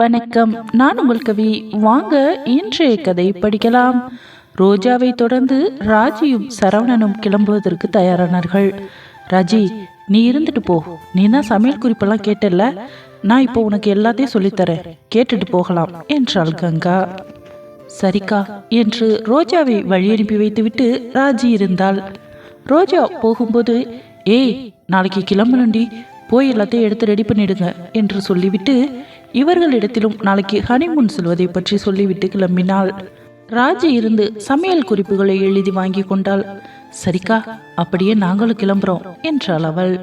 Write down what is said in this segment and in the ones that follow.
வணக்கம். நான் உங்கள் கவி வாங்க இன்றைய கதை படிக்கலாம். ரோஜாவை தொடர்ந்து ராஜியும் சரவணனும் கிளம்புவதற்கு தயாரானார்கள். ராஜி நீ இருந்துட்டு போ. நீ தான் சமையல் குறிப்பெல்லாம் கேட்டல நான் இப்போ உனக்கு எல்லாத்தையும் சொல்லித்தரேன். கேட்டுட்டு போகலாம் என்றாள் கங்கா. சரிக்கா என்று ரோஜாவை வழி அனுப்பி வைத்துவிட்டு ராஜி இருந்தாள். ரோஜா போகும்போது ஏய் நாளைக்கு கிளம்பணுண்டி போய் எல்லாத்தையும் எடுத்து ரெடி பண்ணிடுங்க என்று சொல்லிவிட்டு இவர்களிடத்திலும் நாளைக்கு ஹனிமூன் செல்வதை பற்றி சொல்லிவிட்டு கிளம்பினாள். ராஜி இருந்து சமையல் குறிப்புகளை எழுதி வாங்கி கொண்டாள். சரிக்கா அப்படியே நாங்களும் கிளம்புறோம் என்றாள் அவள்.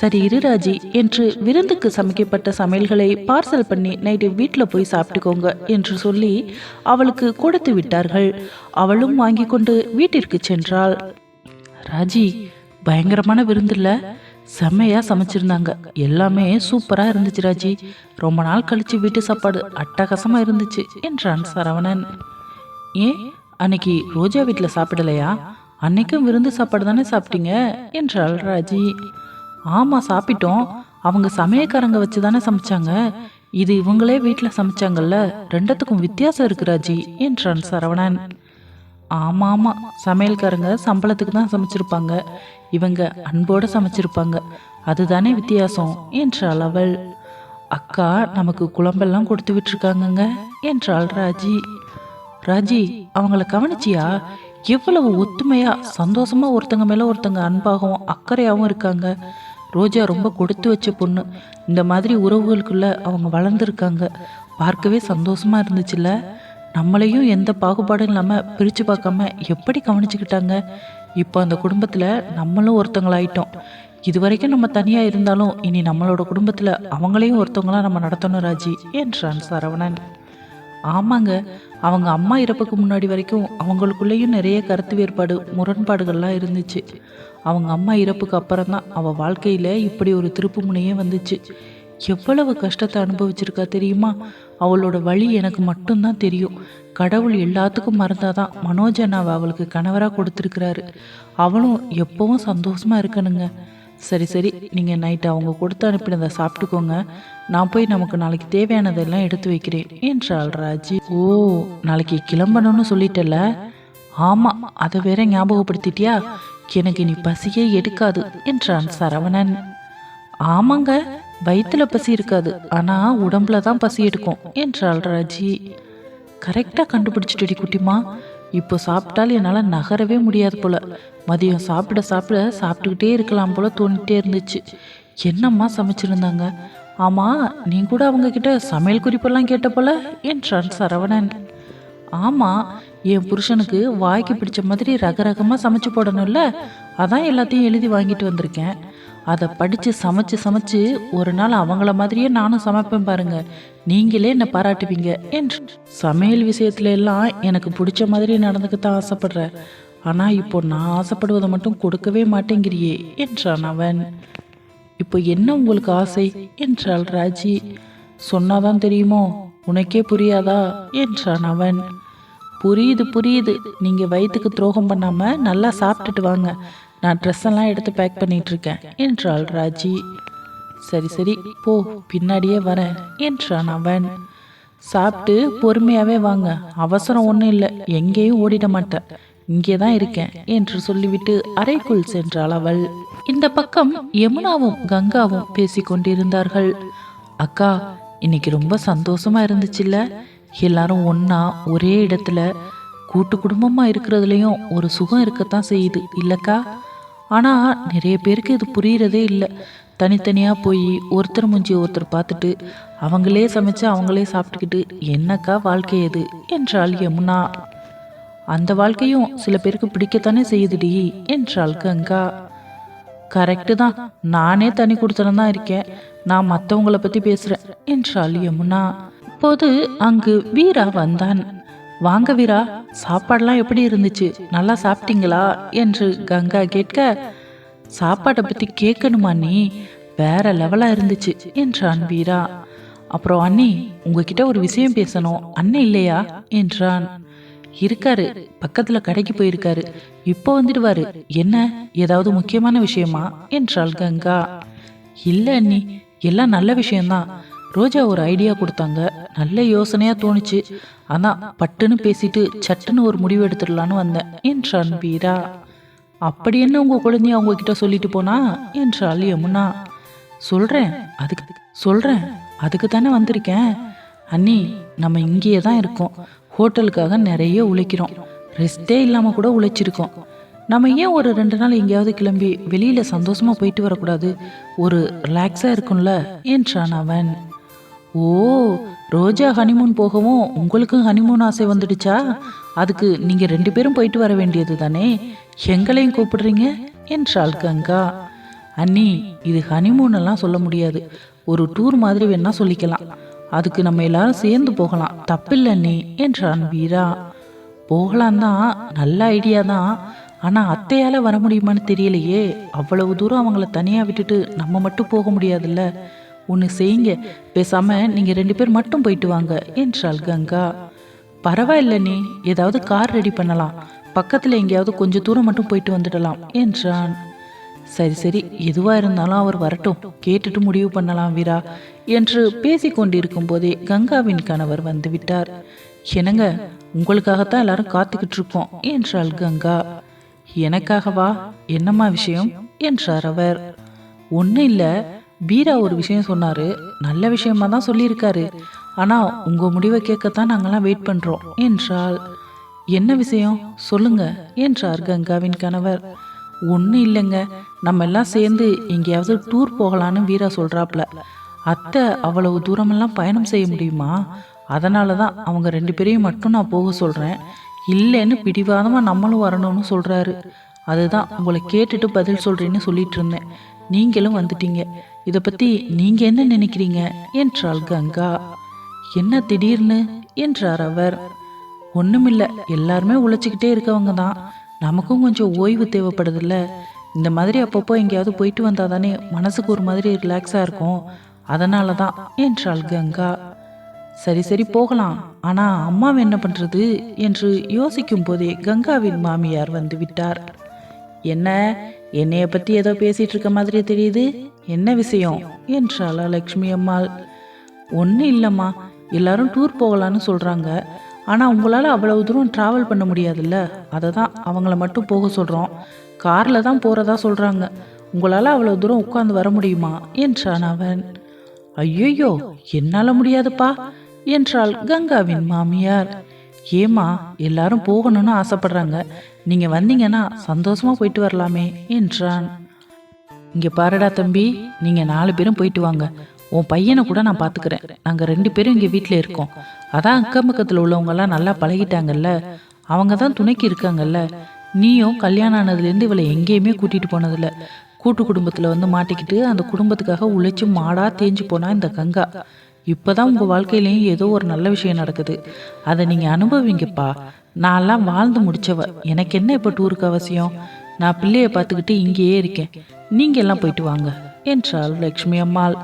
சரி இரு ராஜி என்று விருந்துக்கு சமைக்கப்பட்ட சமையல்களை பார்சல் பண்ணி நைட்டு வீட்டில் போய் சாப்பிட்டுக்கோங்க என்று சொல்லி அவளுக்கு கொடுத்து விட்டார்கள். அவளும் வாங்கி கொண்டு வீட்டிற்கு சென்றாள். ராஜி பயங்கரமான விருந்தில்ல? செம்மையா சமைச்சிருந்தாங்க. எல்லாமே சூப்பரா இருந்துச்சு ராஜி. ரொம்ப நாள் கழிச்சு வீட்டு சாப்பாடு அட்டகாசமா இருந்துச்சு என்றான் சரவணன். ஏன்? அன்னைக்கு ரோஜா வீட்டில் சாப்பிடலையா? அன்னைக்கும் விருந்து சாப்பாடு தானே சாப்பிட்டீங்க? என்றாள் ராஜி. ஆமாம் சாப்பிட்டோம். அவங்க சமயக்காரங்க வச்சு தானே சமைச்சாங்க. இது இவங்களே வீட்டில் சமைச்சாங்கல்ல. ரெண்டத்துக்கும் வித்தியாசம் இருக்கு ராஜி என்றான் சரவணன். ஆமாம். ஆமாம் சமையல்காரங்க சம்பளத்துக்கு தான் சமைச்சிருப்பாங்க. இவங்க அன்போடு சமைச்சிருப்பாங்க. அதுதானே வித்தியாசம் என்றாள் அவள் அக்கா நமக்கு குழம்பெல்லாம் கொடுத்து விட்டுருக்காங்கங்க என்றாள் ராஜி. ராஜி அவங்கள கவனிச்சியா? எவ்வளவு ஒத்துமையா சந்தோஷமா ஒருத்தங்க மேல ஒருத்தங்க அன்பாகவும் அக்கறையாகவும் இருக்காங்க. ரோஜா ரொம்ப கொடுத்து வச்ச பொண்ணு. இந்த மாதிரி உறவுகளுக்குள்ள அவங்க வளர்ந்துருக்காங்க. பார்க்கவே சந்தோஷமா இருந்துச்சுல்ல? நம்மளையும் எந்த பாகுபாடும் இல்லாமல் பிரித்து பார்க்காம எப்படி கவனிச்சுக்கிட்டாங்க? இப்போ அந்த குடும்பத்தில் நம்மளும் ஒருத்தங்களாயிட்டோம். இது வரைக்கும் நம்ம தனியாக இருந்தாலும் இனி நம்மளோட குடும்பத்தில் அவங்களையும் ஒருத்தவங்களாம் நம்ம நடத்தணும் ராஜி என்றான் சரவணன். ஆமாங்க அவங்க அம்மா இறப்புக்கு முன்னாடி வரைக்கும் அவங்களுக்குள்ளேயும் நிறைய கருத்து வேறுபாடு முரண்பாடுகள்லாம் இருந்துச்சு. அவங்க அம்மா இறப்புக்கு அப்புறம் தான் அவள் வாழ்க்கையில் இப்படி ஒரு திருப்பு முனையே வந்துச்சு. எவ்வளவு கஷ்டத்தை அனுபவிச்சிருக்கா தெரியுமா? அவளோட வழி எனக்கு மட்டும்தான் தெரியும். கடவுள் எல்லாத்துக்கும் மறந்தாதான் மனோஜ் அண்ணாவை அவளுக்கு கணவராக கொடுத்துருக்கிறாரு. அவளும் எப்பவும் சந்தோஷமா இருக்கணுங்க. சரி சரி நீங்கள் நைட்டு அவங்க கொடுத்து அனுப்பினதை சாப்பிட்டுக்கோங்க. நான் போய் நமக்கு நாளைக்கு தேவையானதெல்லாம் எடுத்து வைக்கிறேன் என்றாள் ராஜி. ஓ நாளைக்கு கிளம்பணும்னு சொல்லிட்டல ஆமாம் அதை வேற ஞாபகப்படுத்திட்டியா? எனக்கு இனி பசியே எடுக்காது என்றான் சரவணன். ஆமாங்க. வயிற்றுல பசி இருக்காது. ஆனால் உடம்புல தான் பசி எடுக்கும் என்றாள் ராஜி. கரெக்டாக கண்டுபிடிச்சிட்டுடி குட்டிமா. இப்போ சாப்பிட்டாலும் என்னால் நகரவே முடியாது போல. மதியம் சாப்பிட சாப்பிட சாப்பிட்டுக்கிட்டே இருக்கலாம் போல தோணிட்டே இருந்துச்சு. என்னம்மா சமைச்சிருந்தாங்க? ஆமாம் நீ கூட அவங்கக்கிட்ட சமையல் குறிப்பெல்லாம் கேட்ட போல என்றான் சரவணன். ஆமாம் என் புருஷனுக்கு வாய்க்கு பிடிச்ச மாதிரி ரக ரகமாக சமைச்சு போடணும்ல. அதான் எல்லாத்தையும் எழுதி வாங்கிட்டு வந்திருக்கேன். அதை படித்து சமைச்சு சமைச்சு ஒரு நாள் அவங்கள மாதிரியே நானும் சமைப்பேன் பாருங்க. நீங்களே என்னை பாராட்டுவீங்க என்று. சமையல் விஷயத்துல எல்லாம் எனக்கு பிடிச்ச மாதிரி நடந்துக்கத்தான் ஆசைப்படுறேன். ஆனால் இப்போ நான் ஆசைப்படுவதை மட்டும் கொடுக்கவே மாட்டேங்கிறியே என்றான் அவன். இப்போ என்ன உங்களுக்கு ஆசை? என்றாள் ராஜி. சொன்னாதான் தெரியுமோ? உனக்கே புரியாதா? என்றான் அவன். புரியுது புரியுது. நீங்கள் வயிற்றுக்கு துரோகம் பண்ணாமல் நல்லா சாப்பிட்டுட்டு வாங்க. நான் ட்ரெஸ் எல்லாம் எடுத்து பேக் பண்ணிட்டு இருக்கேன் என்றாள் ராஜி. சரி சரி போ பின்னாடியே வரேன் என்றான் அவன். சாப்பிட்டு பொறுமையாவே வாங்க. அவசரம் ஒன்றும் இல்லை. எங்கேயும் ஓடிட மாட்டேன் இங்கே தான் இருக்கேன் என்று சொல்லிவிட்டு அறைக்குள் சென்றாள் அவள். இந்த பக்கம் யமுனாவும் கங்காவும் பேசிக்கொண்டிருந்தார்கள் அக்கா இன்னைக்கு ரொம்ப சந்தோஷமா இருந்துச்சுல்ல? எல்லாரும் ஒன்னா ஒரே இடத்துல. கூட்டு குடும்பமா இருக்கிறதுலையும் ஒரு சுகம் இருக்கத்தான் செய்யுது. இல்லக்கா? ஆனால் நிறைய பேருக்கு இது புரியறதே இல்லை. தனித்தனியாக போய் ஒருத்தர் மூஞ்சி ஒருத்தர் பார்த்துட்டு அவங்களே சமைச்சு அவங்களே சாப்பிட்டுக்கிட்டு என்னக்கா வாழ்க்கை எது என்றாள் யமுனா. அந்த வாழ்க்கையும் சில பேருக்கு பிடிக்கத்தானே செய்யுதுடி? என்றாள் கங்கா. கரெக்டு தான். நானே தனி கொடுத்தனம் தான் இருக்கேன். நான் மற்றவங்கள பற்றி பேசுகிறேன் என்றாள் யமுனா. அப்போது அங்கு வீரா வந்தான். வாங்க வீரா சாப்பாடெல்லாம் எப்படி இருந்துச்சு? நல்லா சாப்பிட்டீங்களா? என்று கங்கா கேட்க சாப்பாட்டை பற்றி கேட்கணுமா நீ? வேற லெவலாக இருந்துச்சு என்றான் வீரா. அப்புறம் அண்ணி உங்ககிட்ட ஒரு விஷயம் பேசணும். அண்ணன் இல்லையா? என்றான். இருக்காரு பக்கத்துல கடைக்கு போயிருக்காரு. இப்போ வந்துடுவாரு. என்ன? ஏதாவது முக்கியமான விஷயமா? என்றாள் கங்கா. இல்ல அண்ணி எல்லாம் நல்ல விஷயம்தான். ரோஜா ஒரு ஐடியா கொடுத்தாங்க. நல்ல யோசனையாக தோணுச்சு. ஆனால் பட்டுன்னு பேசிட்டு சட்டுன்னு ஒரு முடிவு எடுத்துடலான்னு வந்தேன். என்றான் வீரா அப்படி என்ன உங்கள் குழந்தைய அவங்க கிட்ட சொல்லிட்டு போனா? என்றாள் யமுனா. சொல்கிறேன் அதுக்கு சொல்கிறேன் அதுக்கு தானே வந்திருக்கேன். அண்ணி நம்ம இங்கேயே தான் இருக்கோம். ஹோட்டலுக்காக நிறைய உழைக்கிறோம். ரெஸ்டே இல்லாமல் கூட உழைச்சிருக்கோம். நம்ம ஏன் ஒரு ரெண்டு நாள் எங்கேயாவது கிளம்பி வெளியில் சந்தோஷமாக போயிட்டு வரக்கூடாது? ஒரு ரிலாக்ஸாக இருக்கும்ல? என்றான் அவன். ஓ ரோஜா ஹனிமூன் போகவும் உங்களுக்கும் ஹனிமூன் ஆசை வந்துடுச்சா? அதுக்கு நீங்கள் ரெண்டு பேரும் போயிட்டு வர வேண்டியது தானே? எங்களையும் கூப்பிடுறீங்க? என்றாள் கங்கா. அண்ணி இது ஹனிமூன் எல்லாம் சொல்ல முடியாது. ஒரு டூர் மாதிரி வேணா சொல்லிக்கலாம். அதுக்கு நம்ம எல்லாரும் சேர்ந்து போகலாம். தப்பில்லை அண்ணி என்றான் வீரா. போகலாம் தான். நல்ல ஐடியா தான். ஆனால் அத்தையால் வர முடியுமான்னு தெரியலையே. அவ்வளவு தூரம் அவங்கள தனியாக விட்டுட்டு நம்ம மட்டும் போக முடியாதுல்ல. ஒன்று செய்யுங்க. பேசாமல் நீங்கள் ரெண்டு பேர் மட்டும் போயிட்டு வாங்க என்றாள் கங்கா. பரவாயில்ல நீ ஏதாவது கார் ரெடி பண்ணலாம். பக்கத்தில் எங்கேயாவது கொஞ்சம் தூரம் மட்டும் போயிட்டு வந்துடலாம் என்றான். சரி சரி எதுவாக இருந்தாலும் அவர் வரட்டும். கேட்டுட்டு முடிவு பண்ணலாம் வீரா என்று பேசி கொண்டிருக்கும் போதே கங்காவின் கணவர் வந்து விட்டார் என்னங்க உங்களுக்காகத்தான் எல்லாரும் காத்துக்கிட்டு இருக்கோம் என்றாள் கங்கா. எனக்காகவா? என்னம்மா விஷயம்? என்றார் அவர். ஒன்றும் இல்லை வீரா ஒரு விஷயம் சொன்னார். நல்ல விஷயமா தான் சொல்லியிருக்காரு. ஆனால் உங்கள் முடிவை கேட்கத்தான் நாங்களாம் வெயிட் பண்ணுறோம் என்றால் என்ன விஷயம்? சொல்லுங்க என்றார் கங்காவின் கணவர். ஒன்றும் இல்லைங்க. நம்ம எல்லாம் சேர்ந்து எங்கேயாவது டூர் போகலான்னு வீரா சொல்கிறாப்ல அத்தை அவ்வளவு தூரமெல்லாம் பயணம் செய்ய முடியுமா? அதனால தான் அவங்க ரெண்டு பேரையும் மட்டும் நான் போக சொல்கிறேன் இல்லைன்னு பிடிவாதமாக நம்மளும் வரணும்னு சொல்கிறாரு அதுதான் உங்களை கேட்டுட்டு பதில் சொல்கிறேன்னு சொல்லிட்டு இருந்தேன். நீங்களும் வந்துட்டீங்க. இதை பற்றி நீங்கள் என்ன நினைக்கிறீங்க? என்றாள் கங்கா. என்ன திடீர்னு? என்றார் அவர். ஒன்றுமில்ல எல்லாருமே உழைச்சிக்கிட்டே இருக்கவங்க தான். நமக்கும் கொஞ்சம் ஓய்வு தேவைப்படுதுல்ல. இந்த மாதிரி அப்பப்போ எங்கேயாவது போயிட்டு வந்தால் தானே மனசுக்கு ஒரு மாதிரி ரிலாக்ஸாக இருக்கும். அதனால தான் என்றாள் கங்கா. சரி சரி போகலாம். ஆனால் அம்மாவை என்ன பண்ணுறது என்று யோசிக்கும் போதே கங்காவின் மாமியார் வந்து விட்டார். என்ன? என்னைய பற்றி ஏதோ பேசிட்டு இருக்க மாதிரி தெரியுது? என்ன விஷயம்? என்றாளா லக்ஷ்மி அம்மாள். ஒன்றும் இல்லைம்மா. எல்லாரும் டூர் போகலான்னு சொல்கிறாங்க ஆனால் உங்களால் அவ்வளவு தூரம் ட்ராவல் பண்ண முடியாதுல்ல? அதை தான் அவங்கள மட்டும் போக சொல்கிறோம் காரில் தான் போகிறதா சொல்கிறாங்க உங்களால் அவ்வளோ தூரம் உட்காந்து வர முடியுமா? என்றான் அவன். ஐயையோ என்னால் முடியாதுப்பா என்றாள் கங்காவின் மாமியார். ஏமா எல்லாரும் போகணும்னு ஆசைப்படுறாங்க. நீங்கள் வந்தீங்கன்னா சந்தோஷமா போயிட்டு வரலாமே என்றான். இங்கே பாருடா தம்பி நீங்கள் நாலு பேரும் போயிட்டு வாங்க. உன் பையனை கூட நான் பார்த்துக்கிறேன் நாங்கள் ரெண்டு பேரும் இங்கே வீட்டில் இருக்கோம். அதான் அக்கம் பக்கத்தில் உள்ளவங்கெல்லாம் நல்லா பழகிட்டாங்கல்ல. அவங்க தான் துணைக்கு இருக்காங்கல்ல. நீயும் கல்யாணம் ஆனதுலேருந்து இவளை எங்கேயுமே கூட்டிகிட்டு போனதில்ல. கூட்டு குடும்பத்தில் வந்து மாட்டிக்கிட்டு அந்த குடும்பத்துக்காக உழைச்சி மாடாக தேஞ்சு போனா இந்த கங்கா. இப்போதான் உங்கள் வாழ்க்கையிலையும் ஏதோ ஒரு நல்ல விஷயம் நடக்குது. அதை நீங்கள் அனுபவிங்கப்பா. நான்லாம் வாழ்ந்து முடிச்சவ. எனக்கு என்ன இப்போ டூருக்கு அவசியம்? நான் பிள்ளையை பார்த்துக்கிட்டு இங்கேயே இருக்கேன். நீங்கள் எல்லாம் போயிட்டு வாங்க என்றாள் லக்ஷ்மி அம்மாள்.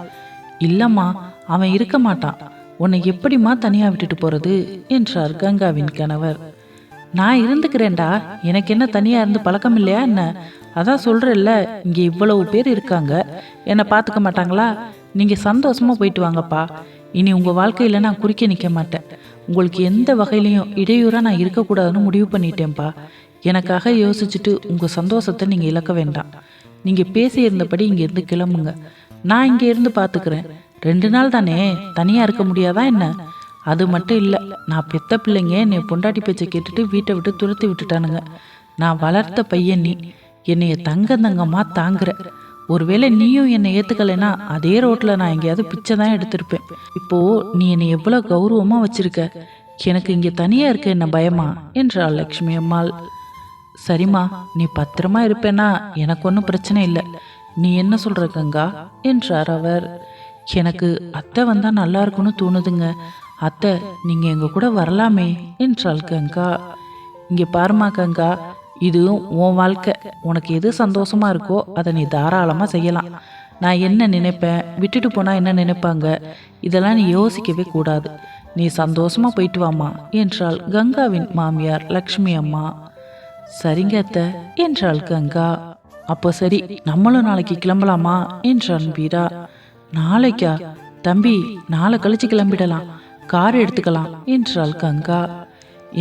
இல்லைம்மா அவன் இருக்க மாட்டான். உன்னை எப்படிம்மா தனியாக விட்டுட்டு போகிறது என்றார் கங்காவின் கணவர். நான் இருந்துக்கிறேன்டா. எனக்கு என்ன தனியாக இருந்து பழக்கம் இல்லையா என்ன? அதான் சொல்கிறல்ல இங்கே இவ்வளவு பேர் இருக்காங்க. என்னை பார்த்துக்க மாட்டாங்களா? நீங்கள் சந்தோஷமாக போயிட்டு வாங்கப்பா. இனி உங்கள் வாழ்க்கையில் நான் குறிக்க நிற்க மாட்டேன். உங்களுக்கு எந்த வகையிலையும் இடையூறாக நான் இருக்கக்கூடாதுன்னு முடிவு பண்ணிட்டேன்ப்பா. எனக்காக யோசிச்சுட்டு உங்கள் சந்தோஷத்தை நீங்கள் இழக்க வேண்டாம். நீங்கள் பேசியிருந்தபடி இங்கேருந்து கிளம்புங்க. நான் இங்கேருந்து பார்த்துக்கிறேன் ரெண்டு நாள் தானே? தனியாக இருக்க முடியாதா என்ன? அது மட்டும் இல்லை நான் பெத்த பிள்ளைங்க என்னை பொண்டாட்டி பேச்சை கேட்டுட்டு வீட்டை விட்டு துரத்தி விட்டுட்டானுங்க. நான் வளர்த்த பையன் நீ. என்னைய தங்க தங்கமாக தாங்குற. ஒருவேளை நீயும் என்னை ஏற்றுக்கலைன்னா அதே ரோட்டில் நான் எங்கேயாவது பிச்சை தான் எடுத்திருப்பேன். இப்போது நீ என்னை எவ்வளோ கௌரவமாக வச்சிருக்க? எனக்கு இங்கே தனியாக இருக்க என்ன பயமா? என்றாள் லக்ஷ்மி அம்மாள். சரிம்மா நீ பத்திரமா இருப்பேன்னா எனக்கு ஒன்றும் பிரச்சனை இல்லை. நீ என்ன சொல்ற கங்கா? என்றார் அவர். எனக்கு அத்தை வந்தா நல்லா இருக்கும்னு தோணுதுங்க. அத்தை நீங்க எங்க கூட வரலாமே என்றாள் கங்கா. இங்க பாருமா கங்கா இது உன் வாழ்க்கை. உனக்கு எது சந்தோஷமா இருக்கோ அதை நீ தாராளமாக செய்யலாம். நான் என்ன நினைப்பேன்? விட்டுட்டு போனால் என்ன நினைப்பாங்க? இதெல்லாம் நீ யோசிக்கவே கூடாது. நீ சந்தோஷமாக போயிட்டு வாமா என்றாள் கங்காவின் மாமியார் லக்ஷ்மி அம்மா. சரிங்க அத்தை என்றாள் கங்கா. அப்போ சரி நம்மளும் நாளைக்கு கிளம்பலாமா? என்றான் வீரா. நாளைக்கா? தம்பி நாளை கழிச்சு கிளம்பிடலாம். கார் எடுத்துக்கலாம் என்றாள் கங்கா.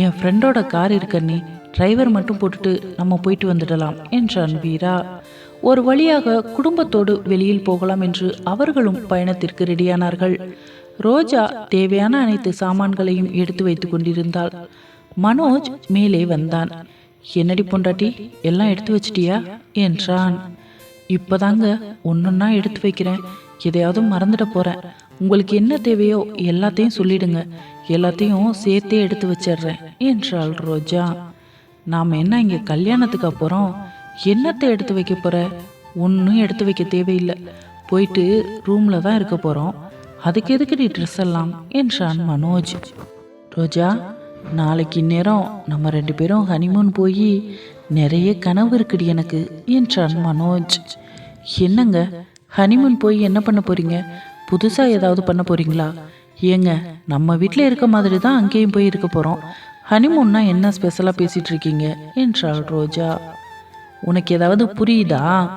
என் ஃப்ரெண்டோட கார் இருக்க நீ டிரைவர் மட்டும் போட்டுட்டு நம்ம போயிட்டு வந்துடலாம் என்றான் வீரா ஒரு வழியாக குடும்பத்தோடு வெளியில் போகலாம் என்று அவர்களும் பயணத்திற்கு ரெடியானார்கள். ரோஜா தேவையான அனைத்து சாமான்களையும் எடுத்து வைத்துக் கொண்டிருந்தாள். மனோஜ் மேலே வந்தான். என்னடி பொண்டாட்டி எல்லாம் எடுத்து வச்சிட்டியா? என்றான். இப்போதாங்க ஒன்றுன்னா எடுத்து வைக்கிறேன். எதையாவது மறந்துட போகிறேன் உங்களுக்கு என்ன தேவையோ எல்லாத்தையும் சொல்லிடுங்க. எல்லாத்தையும் சேர்த்தே எடுத்து வச்சிடுறேன் என்றாள் ரோஜா. நாம் என்ன இங்கே கல்யாணத்துக்கு அப்புறம் என்னத்தை எடுத்து வைக்க போகிற ஒன்றும் எடுத்து வைக்க தேவையில்லை. போயிட்டு ரூமில் தான் இருக்க போகிறோம் அதுக்கு எதுக்கு நீ ட்ரெஸ் எல்லாம்? என்றான் மனோஜ். ரோஜா நாளைக்கு நேரம் நம்ம ரெண்டு பேரும் ஹனிமூன் போய் நிறைய கனவு இருக்குடி எனக்கு என்றான் மனோஜ். என்னங்க? ஹனிமூன் போய் என்ன பண்ண போறீங்க? புதுசாக ஏதாவது பண்ண போறீங்களா? ஏங்க நம்ம வீட்டில் இருக்க மாதிரி தான் அங்கேயும் போய் இருக்க போகிறோம் ஹனிமூன்னா என்ன ஸ்பெஷலாக பேசிகிட்டு இருக்கீங்க என்றாள் ரோஜா. உனக்கு ஏதாவது புரியுதா?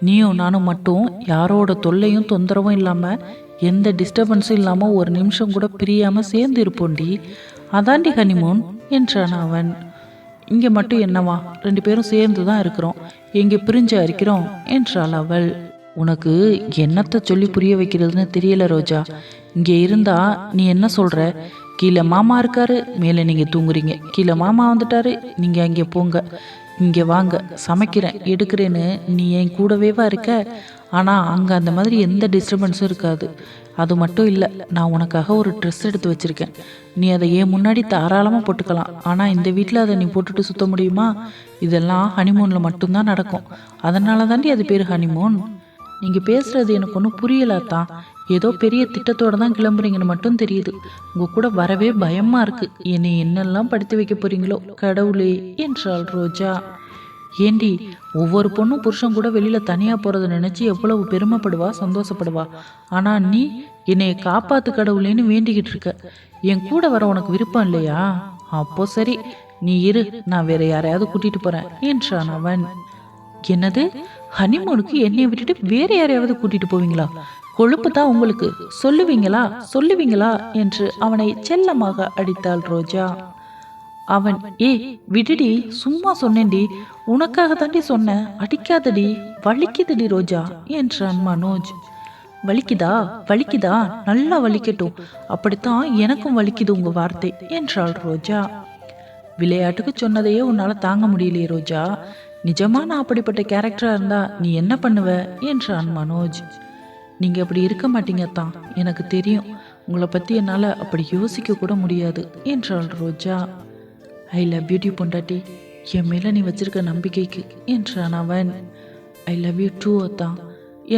நீயும் நானும் மட்டும் யாரோட தொல்லையும் தொந்தரவும் இல்லாமல் எந்த டிஸ்டர்பன்ஸும் இல்லாமல் ஒரு நிமிஷம் கூட பிரியாமல் சேர்ந்து இருப்போண்டி அதாண்டி ஹனிமூன் என்றான் அவன். இங்கே மட்டும் என்னவா? ரெண்டு பேரும் சேர்ந்து தான் இருக்கிறோம். எங்கே பிரிஞ்சு அரிக்கிறோம் என்றாள் அவள். உனக்கு என்னத்தை சொல்லி புரிய வைக்கிறதுன்னு தெரியல ரோஜா. இங்கே இருந்தா நீ என்ன சொல்கிற கீழே மாமா இருக்காரு மேலே நீங்கள் தூங்குறீங்க. கீழே மாமா வந்துட்டாரு நீங்கள் அங்கே போங்க. இங்கே வாங்க சமைக்கிறேன் எடுக்கிறேன்னு நீ என் கூடவேவா இருக்க? ஆனால் அங்கே அந்த மாதிரி எந்த டிஸ்டர்பன்ஸும் இருக்காது. அது மட்டும் இல்லை நான் உனக்காக ஒரு ட்ரெஸ் எடுத்து வச்சுருக்கேன். நீ அதை ஏன் முன்னாடி தாராளமாக போட்டுக்கலாம்? ஆனால் இந்த வீட்டில் அதை நீ போட்டுட்டு சுத்த முடியுமா? இதெல்லாம் ஹனிமூனில் மட்டும்தான் நடக்கும். அதனால தாண்டி அது பேர் ஹனிமூன் நீங்கள் பேசுகிறது எனக்கு ஒன்றும் புரியலாத்தான் ஏதோ பெரிய திட்டத்தோட தான் கிளம்புறீங்கன்னு மட்டும் தெரியுது. உங்கள் கூட வரவே பயமாக இருக்கு. என்னை என்னெல்லாம் படித்து வைக்க போறீங்களோ? கடவுளே என்றாள் ரோஜா. ஏண்டி ஒவ்வொரு பொண்ணும் புருஷன் கூட வெளியில் தனியாக போகிறத நினச்சி எவ்வளவு பெருமைப்படுவா சந்தோஷப்படுவா? ஆனால் நீ என்னைய காப்பாத்து கடவுளேன்னு வேண்டிக்கிட்டு இருக்க. என் கூட வர உனக்கு விருப்பம் இல்லையா? அப்போ சரி நீ இரு நான் வேற யாரையாவது கூட்டிட்டு போறேன் என்றான் அவன். என்னது? ஹனிமூனுக்கு என்னை விட்டுட்டு வேற யாரையாவது கூட்டிட்டு போவீங்களா? கொழுப்பு தான் உங்களுக்கு? சொல்லுவீங்களா? சொல்லுவீங்களா? என்று அவனை செல்லமாக அடித்தாள் ரோஜா. அவன் ஏ விடுடி சும்மா சொன்னேன்டி. உனக்காக தாண்டி சொன்னேன் அடிக்காதடி வலிக்குதுடி ரோஜா என்றான் மனோஜ். வலிக்குதா? வலிக்குதா? நல்லா வலிக்கட்டும். அப்படித்தான் எனக்கும் வலிக்குது உங்க வார்த்தை என்றாள் ரோஜா. விளையாட்டுக்கு சொன்னதையே உன்னால தாங்க முடியலையே ரோஜா. நிஜமா நான் அப்படிப்பட்ட கேரக்டரா இருந்தா நீ என்ன பண்ணுவ? என்றான் மனோஜ். நீங்கள் அப்படி இருக்க மாட்டீங்க தான் எனக்கு தெரியும். உங்களை பற்றி என்னால் அப்படி யோசிக்க கூட முடியாது என்றாள் Roja. I love you too பொண்டாட்டி. என் மேலே நீ வச்சிருக்க நம்பிக்கைக்கு என்றான் அவன். ஐ லவ் யூ டூ அத்தான்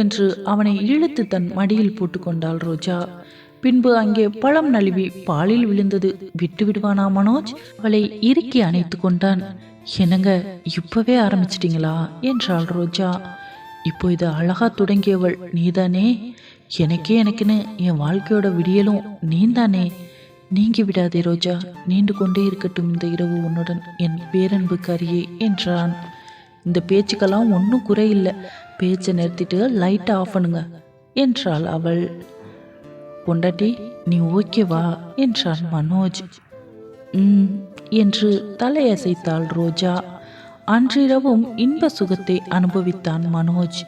என்று அவனை இழுத்து தன் மடியில் போட்டுக்கொண்டாள் ரோஜா. பின்பு அங்கே பழம் நழுவி பாலில் விழுந்தது. விட்டு விடுவானா மனோஜ்? அவளை இறுக்கி அணைத்து கொண்டான். என்னங்க இப்பவே ஆரம்பிச்சிட்டிங்களா? என்றாள் ரோஜா. இப்போ இது அழகாக தொடங்கியவள் நீதானே? எனக்கே எனக்குன்னு என் வாழ்க்கையோட விடியலும் நீந்தானே? நீங்கி விடாதே ரோஜா நீண்டு கொண்டே இருக்கட்டும் இந்த இரவு உன்னுடன் என் பேரன்பு கரியே என்றான். இந்த பேச்சுக்கெல்லாம் ஒன்றும் குறையில்லை. பேச்சை நிறுத்திட்டு லைட்டை ஆஃப் பண்ணுங்க என்றாள் அவள். பொண்டாட்டி நீ ஓகேவா என்றான் மனோஜ். ம் என்று தலையசைத்தாள் ரோஜா. அன்றிரவும் இன்ப சுகத்தை அனுபவித்தான் மனோஜ்.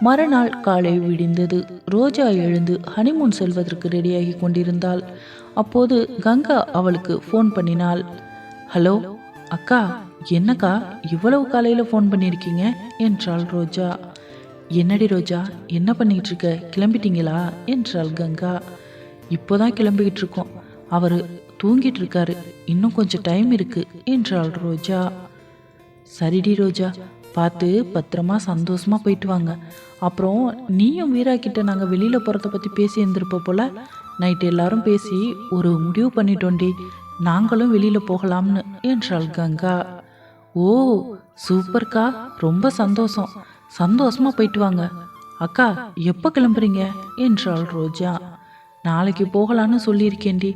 மறுநாள் காலை விடிந்தது. ரோஜா எழுந்து ஹனிமூன் செல்வதற்கு ரெடியாகி கொண்டிருந்தாள். அப்போது கங்கா அவளுக்கு ஃபோன் பண்ணினாள். ஹலோ அக்கா என்னக்கா இவ்வளவு காலையில் ஃபோன் பண்ணியிருக்கீங்க? என்றாள் ரோஜா. என்னடி ரோஜா என்ன பண்ணிக்கிட்டு இருக்க கிளம்பிட்டீங்களா? என்றாள் கங்கா. இப்போதான் கிளம்பிக்கிட்டு இருக்கோம் அவர் தூங்கிட்டு இருக்காரு இன்னும் கொஞ்சம் டைம் இருக்கு என்றாள் ரோஜா. சரிடி ரோஜா பார்த்து பத்திரமா சந்தோஷமா போயிட்டு வாங்க. அப்புறம் நீயும் வீரா கிட்ட நாங்கள் வெளியில் போகிறத பற்றி பேசி இருந்திருப்ப போல? நைட்டு எல்லாரும் பேசி ஒரு முடிவு பண்ணிட்டோண்டி. நாங்களும் வெளியில் போகலாம்னு என்றாள் கங்கா. ஓ சூப்பர்க்கா. ரொம்ப சந்தோஷம். சந்தோஷமா போயிட்டு வாங்க. அக்கா எப்போ கிளம்புறீங்க? என்றாள் ரோஜா. நாளைக்கு போகலான்னு சொல்லியிருக்கேன்டி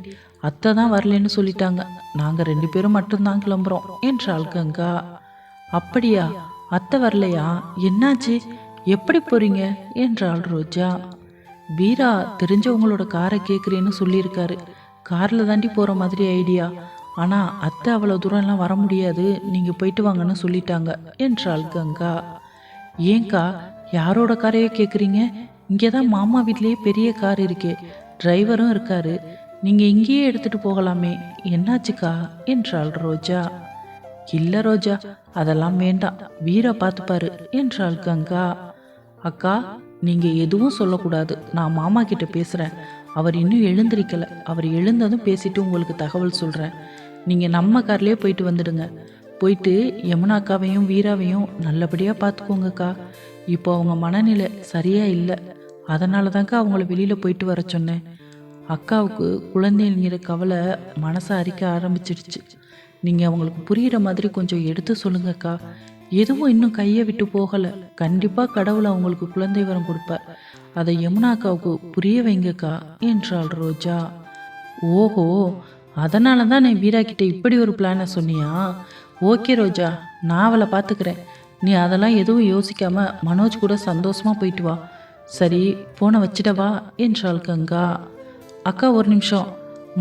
அத்தை தான் வரலன்னு சொல்லிட்டாங்க. நாங்கள் ரெண்டு பேரும் மட்டும்தான் கிளம்புறோம் என்றாள் கங்கா. அப்படியா? அத்தை வரலையா? என்னாச்சு? எப்படி போறீங்க? என்றாள் ரோஜா. வீரா தெரிஞ்சவங்களோட காரை கேட்குறேன்னு சொல்லியிருக்காரு. காரில் தாண்டி போகிற மாதிரி ஐடியா. ஆனால் அத்தை அவ்வளோ தூரம்லாம் வர முடியாது. நீங்கள் போயிட்டு வாங்கன்னு சொல்லிட்டாங்க என்றாள் கங்கா. ஏங்கா யாரோட காரையே கேட்குறீங்க இங்கே தான் மாமா வீட்லேயே பெரிய கார் இருக்கே. டிரைவரும் இருக்காரு. நீங்கள் இங்கேயே எடுத்துகிட்டு போகலாமே. என்னாச்சுக்கா? என்றாள் ரோஜா. இல்லை ரோஜா அதெல்லாம் வேண்டாம். வீரா பார்த்துப்பாரு என்றாள் கங்கா. அக்கா நீங்கள் எதுவும் சொல்லக்கூடாது. நான் மாமா கிட்ட பேசுகிறேன் அவர் இன்னும் எழுந்திருக்கல. அவர் எழுந்ததும் பேசிட்டு உங்களுக்கு தகவல் சொல்கிறேன் நீங்கள் நம்ம கார்லேயே போயிட்டு வந்துடுங்க. போயிட்டு யமுனாக்காவையும் வீராவையும் நல்லபடியாக பார்த்துக்கோங்கக்கா. இப்போ அவங்க மனநிலை சரியாக இல்லை. அதனால தான்க்கா அவங்கள வெளியில் போயிட்டு வர சொன்னேன். அக்காவுக்கு குழந்தைங்கிற கவலை மனசை அரிக்க ஆரம்பிச்சிடுச்சு. நீங்கள் அவங்களுக்கு புரிகிற மாதிரி கொஞ்சம் எடுத்து சொல்லுங்கக்கா எதுவும் இன்னும் கையை விட்டு போகலை. கண்டிப்பாக கடவுளை அவங்களுக்கு குழந்தை வரம் கொடுப்பார் அதை யமுனா அக்காவுக்கு புரிய வைங்கக்கா என்றாள் ரோஜா. ஓஹோ அதனால தான் நான் வீரா கிட்ட இப்படி ஒரு பிளானை சொன்னியா? ஓகே ரோஜா நான் அவளை பார்த்துக்கிறேன் நீ அதெல்லாம் எதுவும் யோசிக்காம மனோஜ் கூட சந்தோஷமாக போயிட்டு வா. சரி போனை வச்சிடவா? என்றாள் கங்கா. அக்கா ஒரு நிமிஷம்.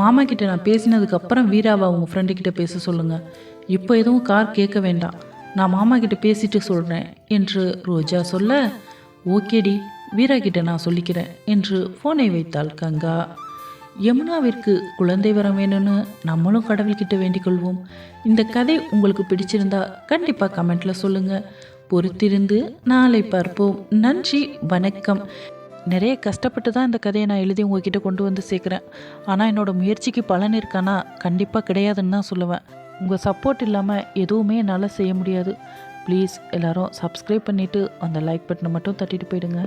மாமா கிட்ட நான் பேசினதுக்கு அப்புறம் வீராவை உங்கள் ஃப்ரெண்டு கிட்ட பேச சொல்லுங்க. இப்போ எதுவும் கார் கேட்க வேண்டாம். நான் மாமா கிட்ட பேசிட்டு சொல்கிறேன் என்று ரோஜா சொல்ல ஓகேடி வீரா கிட்ட நான் சொல்லிக்கிறேன் என்று ஃபோனை வைத்தாள் கங்கா. யமுனாவிற்கு குழந்தை வரம் வேணும்னு நம்மளும் கடவுள்கிட்ட வேண்டிக் கொள்வோம். இந்த கதை உங்களுக்கு பிடிச்சிருந்தா கண்டிப்பாக கமெண்ட்ல சொல்லுங்க. பொறுத்திருந்து நாளை பார்ப்போம். நன்றி வணக்கம். நிறைய கஷ்டப்பட்டு தான் இந்த கதையை நான் எழுதி உங்ககிட்ட கொண்டு வந்து சேர்க்குறேன். ஆனால் என்னோட முயற்சிக்கு பலன் இருக்கானா? கண்டிப்பாக கிடையாதுன்னு தான் சொல்லுவேன். உங்கள் சப்போர்ட் இல்லாமல் எதுவுமே என்னால் செய்ய முடியாது. ப்ளீஸ் எல்லோரும் சப்ஸ்கிரைப் பண்ணிவிட்டு அந்த லைக் பட்டனை மட்டும் தட்டிட்டு போயிடுங்க.